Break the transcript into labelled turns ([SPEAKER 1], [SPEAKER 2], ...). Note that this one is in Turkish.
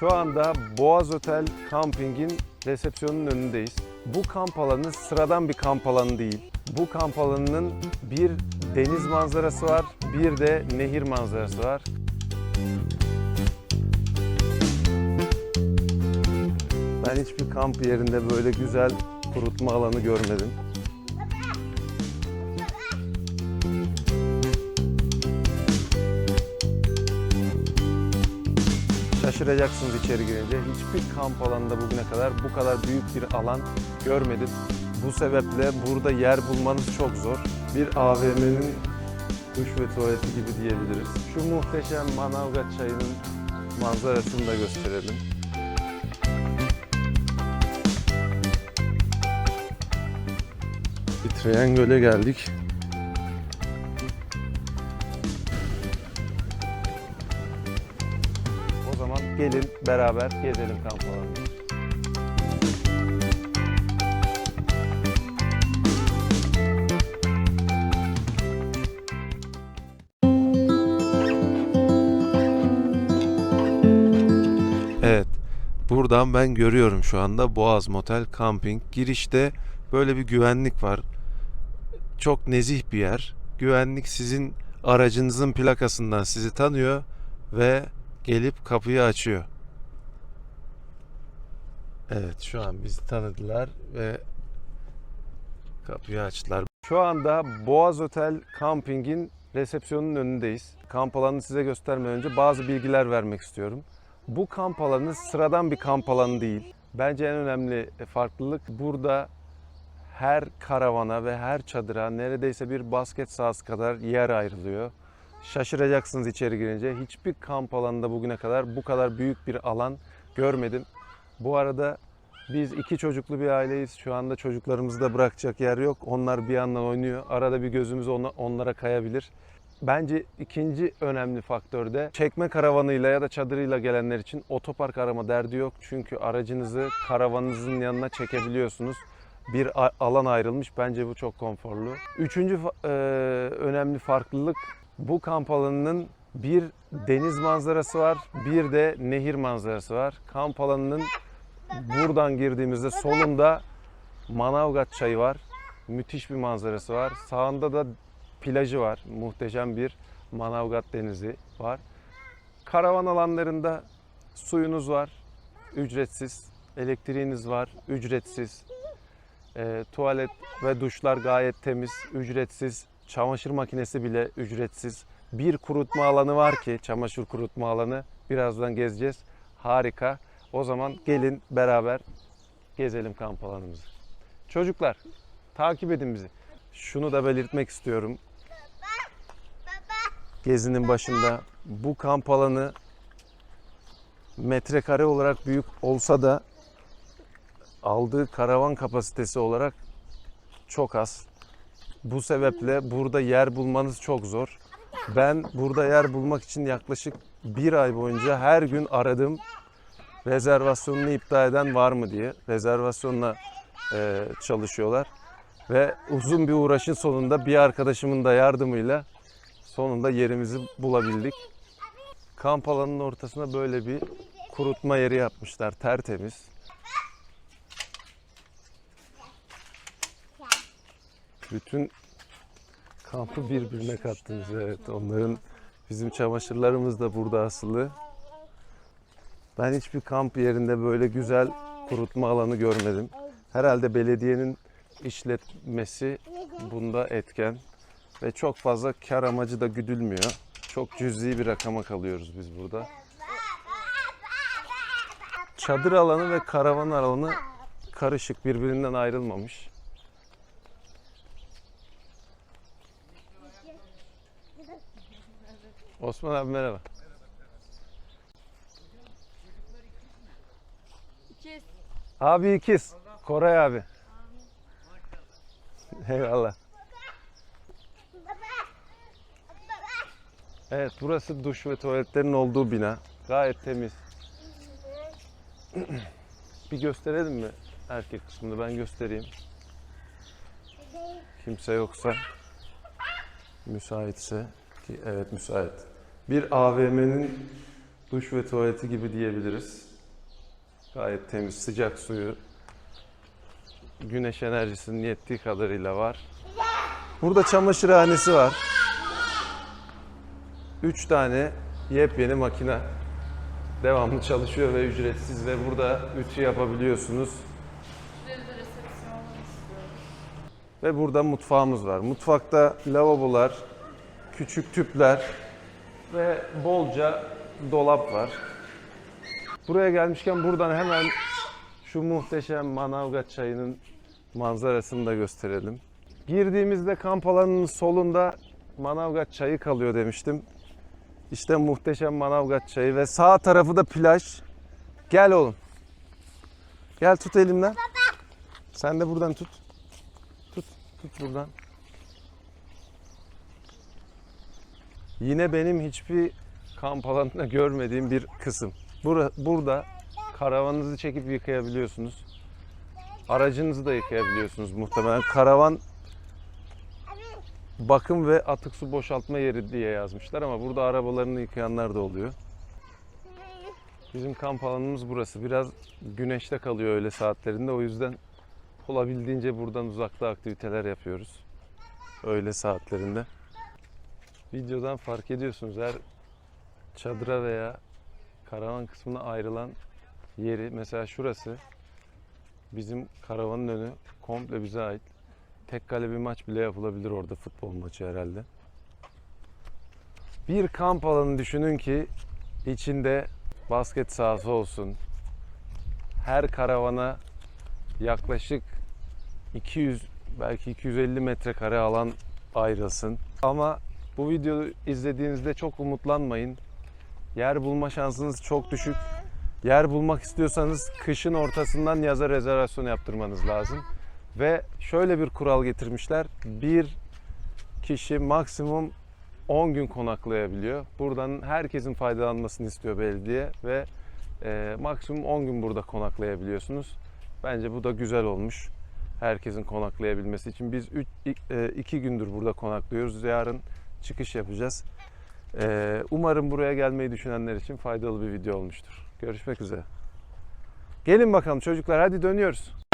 [SPEAKER 1] Şu anda Boğaz Otel Camping'in resepsiyonunun önündeyiz. Bu kamp alanı sıradan bir kamp alanı değil. Bu kamp alanının bir deniz manzarası var, bir de nehir manzarası var. Ben hiçbir kamp yerinde böyle güzel kurutma alanı görmedim. Şaşıracaksınız içeri girince. Hiçbir kamp alanında bugüne kadar bu kadar büyük bir alan görmedim. Bu sebeple burada yer bulmanız çok zor. Bir AVM'nin duş ve tuvaleti gibi diyebiliriz. Şu muhteşem Manavgat çayının manzarasını da gösterelim. Titreyen göle geldik. Gelin beraber gezelim kamp alanını. Evet. Buradan ben görüyorum şu anda Boğaz Motel Camping. Girişte böyle bir güvenlik var. Çok nezih bir yer. Güvenlik sizin aracınızın plakasından sizi tanıyor ve gelip kapıyı açıyor. Evet şu an bizi tanıdılar ve kapıyı açtılar. Şu anda Boğaz Otel Camping'in resepsiyonunun önündeyiz. Kamp alanını size göstermeden önce bazı bilgiler vermek istiyorum. Bu kamp alanı sıradan bir kamp alanı değil. Bence en önemli farklılık burada her karavana ve her çadıra neredeyse bir basket sahası kadar yer ayrılıyor. Şaşıracaksınız içeri girince. Hiçbir kamp alanında bugüne kadar bu kadar büyük bir alan görmedim. Bu arada biz iki çocuklu bir aileyiz. Şu anda çocuklarımızı da bırakacak yer yok. Onlar bir yandan oynuyor. Arada bir gözümüz onlara kayabilir. Bence ikinci önemli faktör de çekme karavanıyla ya da çadırıyla gelenler için otopark arama derdi yok. Çünkü aracınızı karavanınızın yanına çekebiliyorsunuz. Bir alan ayrılmış. Bence bu çok konforlu. Üçüncü e, önemli farklılık bu kamp alanının bir deniz manzarası var, bir de nehir manzarası var. Kamp alanının buradan girdiğimizde solunda Manavgat çayı var. Müthiş bir manzarası var. Sağında da plajı var. Muhteşem bir Manavgat denizi var. Karavan alanlarında suyunuz var. Ücretsiz. Elektriğiniz var. Ücretsiz. E, tuvalet ve duşlar gayet temiz. Ücretsiz. Çamaşır makinesi bile ücretsiz. Bir kurutma alanı var ki çamaşır kurutma alanı. Birazdan gezeceğiz. Harika. O zaman gelin beraber gezelim kamp alanımızı. Çocuklar takip edin bizi. Şunu da belirtmek istiyorum. Gezinin başında bu kamp alanı metrekare olarak büyük olsa da aldığı karavan kapasitesi olarak çok az. Bu sebeple burada yer bulmanız çok zor. Ben burada yer bulmak için yaklaşık bir ay boyunca her gün aradım. Rezervasyonunu iptal eden var mı diye. Rezervasyonla e, çalışıyorlar. Ve uzun bir uğraşın sonunda bir arkadaşımın da yardımıyla sonunda yerimizi bulabildik. Kamp alanının ortasına böyle bir kurutma yeri yapmışlar. Tertemiz. Bütün kampı birbirine kattınız. Evet, onların bizim çamaşırlarımız da burada asılı. Ben hiçbir kamp yerinde böyle güzel kurutma alanı görmedim. Herhalde belediyenin işletmesi bunda etken ve çok fazla kar amacı da güdülmüyor. Çok cüzi bir rakama kalıyoruz biz burada. Çadır alanı ve karavan alanı karışık birbirinden ayrılmamış. Osman abi merhaba.
[SPEAKER 2] İkiz.
[SPEAKER 1] Abi ikiz. Koray abi. Eyvallah. Evet burası duş ve tuvaletlerin olduğu bina. Gayet temiz. Bir gösterelim mi erkek kısmını ben göstereyim. Kimse yoksa müsaitse ki evet müsait. Bir AVM'nin duş ve tuvaleti gibi diyebiliriz. Gayet temiz, sıcak suyu. Güneş enerjisinin yettiği kadarıyla var. Burada çamaşırhanesi var. 3 tane yepyeni makine devamlı çalışıyor ve ücretsiz ve burada ütü yapabiliyorsunuz. Ve burada mutfağımız var. Mutfakta lavabolar, küçük tüpler ve bolca dolap var. Buraya gelmişken buradan hemen şu muhteşem Manavgat çayının manzarasını da gösterelim. Girdiğimizde kamp alanının solunda Manavgat çayı kalıyor demiştim. İşte muhteşem Manavgat çayı ve sağ tarafı da plaj. Gel oğlum. Gel tut elimden. Sen de buradan tut. Tut, tut buradan. Yine benim hiçbir kamp alanında görmediğim bir kısım. Bura, burada karavanınızı çekip yıkayabiliyorsunuz. Aracınızı da yıkayabiliyorsunuz muhtemelen. Karavan bakım ve atık su boşaltma yeri diye yazmışlar ama burada arabalarını yıkayanlar da oluyor. Bizim kamp alanımız burası. Biraz güneşte kalıyor öğle saatlerinde. O yüzden olabildiğince buradan uzakta aktiviteler yapıyoruz. Öğle saatlerinde. Videodan fark ediyorsunuz her çadıra veya karavan kısmına ayrılan yeri mesela şurası bizim karavanın önü komple bize ait. Tek kale bir maç bile yapılabilir orada futbol maçı herhalde. Bir kamp alanı düşünün ki içinde basket sahası olsun. Her karavana yaklaşık 200 belki 250 metrekare alan ayrılsın. Ama bu videoyu izlediğinizde çok umutlanmayın. Yer bulma şansınız çok düşük. Yer bulmak istiyorsanız kışın ortasından yaza rezervasyon yaptırmanız lazım. Ve şöyle bir kural getirmişler. Bir kişi maksimum 10 gün konaklayabiliyor. Buradan herkesin faydalanmasını istiyor belediye ve e, maksimum 10 gün burada konaklayabiliyorsunuz. Bence bu da güzel olmuş. Herkesin konaklayabilmesi için. Biz 2 gündür burada konaklıyoruz. Yarın çıkış yapacağız. E, umarım buraya gelmeyi düşünenler için faydalı bir video olmuştur. Görüşmek üzere. Gelin bakalım çocuklar hadi dönüyoruz.